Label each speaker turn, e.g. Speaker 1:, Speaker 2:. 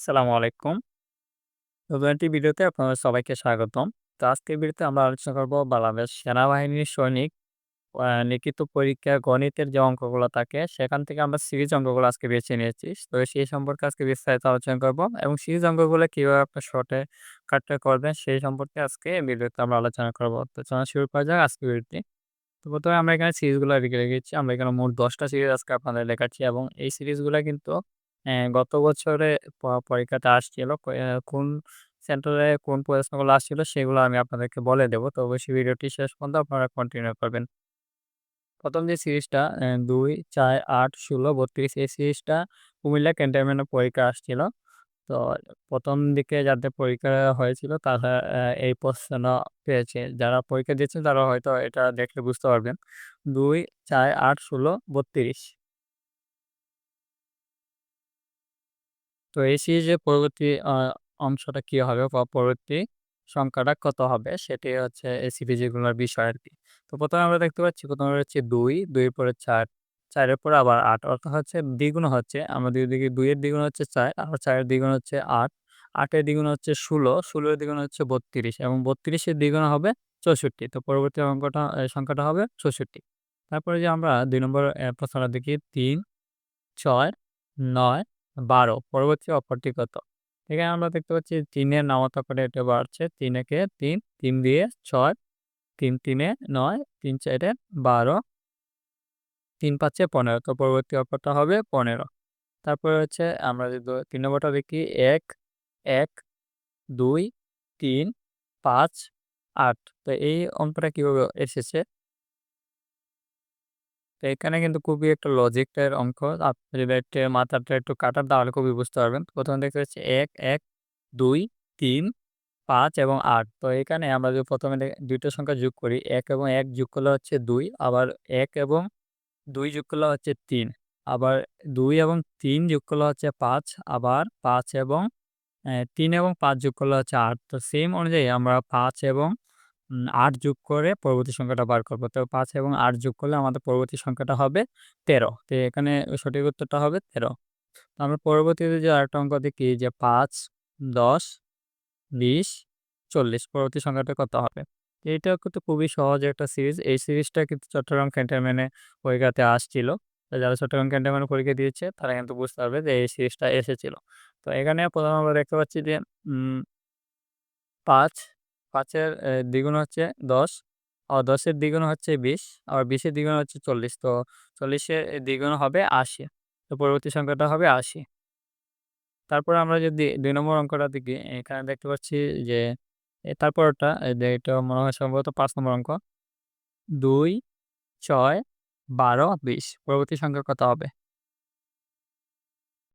Speaker 1: আসসালামু আলাইকুম। নতুন ভিডিওতে আপনাদের সবাইকে স্বাগতম। তো আজকের ভিডিওতে আমরা আলোচনা করব বাংলাদেশ সেনাবাহিনীর সৈনিক লিখিত পরীক্ষা গণিতের যে অঙ্কগুলো থাকে, সেখান থেকে আমরা সিরিজ অঙ্কগুলো আজকে বেছে নিয়েছি। তো সেই সম্পর্কে আজকে বিস্তারিত আলোচনা করব এবং সিরিজ অঙ্কগুলো কীভাবে আপনার শর্টে কাটতে করবেন সেই সম্পর্কে আজকে ভিডিওতে আমরা আলোচনা করব। তো চলুন শুরু করা যাক আজকের ভিডিওটি। তো প্রথমে আমরা এখানে সিরিজগুলো লিখে রেখেছি। আমরা এখানে মোট দশটা সিরিজ আজকে আপনাদের দেখাচ্ছি এবং এই সিরিজগুলা কিন্তু অ্যা গত বছরে প পরীক্ষাতে আসছিল। কোন সেন্টারে কোন প্রশ্নগুলো আসছিল সেগুলো আমি আপনাদেরকে বলে দেব। তো অবশ্যই ভিডিওটি শেষ পর্যন্ত আপনারা কন্টিনিউ করবেন। ১ম যে সিরিজটা ২, ৪, ৮, ১৬, ৩২ এই সিরিজটা কুমিল্লা ক্যান্টনমেন্টের পরীক্ষা আসছিল। তো ১ম দিকে যাদের পরীক্ষা হয়েছিল তারা এই প্রশ্ন পেয়েছে। যারা পরীক্ষা দিয়েছেন তারা হয়তো এটা দেখলে বুঝতে পারবেন। ২, ৪, ৮, ১৬, ৩২ তো এই সিরিজের পরবর্তী অংশটা কি হবে বা পরবর্তী সংখ্যাটা কত হবে? সেটি হচ্ছে এই সিরিজগুলোর বিষয় আর কি। তো প্রথমে আমরা দেখতে পাচ্ছি ১ম এ হচ্ছে ২, ২ এর পরে ৪, ৪ এর পরে আবার আট অর্থাৎ হচ্ছে দ্বিগুণ হচ্ছে। আমরা দুই দিকে দুইয়ের দ্বিগুণ হচ্ছে চার আবার ৪ এর দ্বিগুণ হচ্ছে ৮, ৮ এর দ্বিগুণ হচ্ছে ১৬, ১৬ এর দ্বিগুণ হচ্ছে ৩২ এবং বত্রিশের দ্বিগুণ হবে ৬৪ তো পরবর্তী অঙ্কটা সংখ্যাটা হবে ৬৪ তারপরে যে আমরা দুই নম্বর প্রশ্নটা দেখি ৩, ৬, ৯, ১২ পরবর্তী অপরটি কত? এখানে আমরা দেখতে পাচ্ছি ৩ এর নামতা করে এটা বাড়ছে। ৩ একে ৩, ৩ দিয়ে ৬, ৩ ৩ এ ৯, ৩ ৪ এ ১২, ৩ ৫ এ ১৫ তো পরবর্তী অপরটা হবে ১৫ তারপরে হচ্ছে আমরা যদি তিন নম্বরটা দেখি ১, ১, ২, ৩, ৫, ৮ তো এই অঙ্কটা কীভাবে এসেছে? তো এখানে কিন্তু খুবই একটা লজিকের অঙ্ক। আপনি যদি একটু মাথাটা একটু খাটান তাহলে খুবই বুঝতে পারবেন। প্রথমে দেখতে পাচ্ছি ১, ১, ২, ৩, ৫ এবং আট তো এখানে আমরা যদি প্রথমে দে ২ টা সংখ্যা যোগ করি এক এবং এক যোগ করলে হচ্ছে দুই আবার এক এবং দুই যোগ করলে হচ্ছে তিন আবার দুই এবং তিন যোগ করলে হচ্ছে পাঁচ আবার পাঁচ এবং তিন এবং পাঁচ যোগ করলে হচ্ছে আট তো সেম অনুযায়ী আমরা পাঁচ এবং ৮ যোগ করে পরবর্তী সংখ্যাটা বার করব। তো পাঁচ এবং আট যোগ করলে আমাদের পরবর্তী সংখ্যাটা হবে ১৩ তো এখানে সঠিক উত্তরটা হবে ১৩ তো আমরা পরবর্তীতে যে আরেকটা অঙ্ক দেখি যে ৫, ১০, ২০, ৪০ পরবর্তী সংখ্যাটা কত হবে? এইটাও কিন্তু খুবই সহজ একটা সিরিজ। এই সিরিজটা কিন্তু চট্টগ্রাম ক্যান্টনমেন্টে পরীক্ষাতে আসছিল। যারা চট্টগ্রাম ক্যান্টনমেন্টে পরীক্ষা দিয়েছে তারা কিন্তু বুঝতে পারবে যে এই সিরিজটা এসেছিল। তো এখানে প্রথমে আমরা দেখতে পাচ্ছি যে উম ৫, ৫ এর এ দ্বিগুণ হচ্ছে ১০, আবার ১০ এর দ্বিগুণ হচ্ছে বিশ আর বিশের দ্বিগুণ হচ্ছে ৪০ তো চল্লিশের দ্বিগুণ হবে ৮০ তো পরবর্তী সংখ্যাটা হবে ৮০ তারপরে আমরা যদি দুই নম্বর অঙ্কটা দেখি এখানে দেখতে পাচ্ছি যে যে এটা মনে হয় সম্ভবত পাঁচ নম্বর অঙ্ক। ২, ৬, ১২, ২০ পরবর্তী সংখ্যা কত হবে?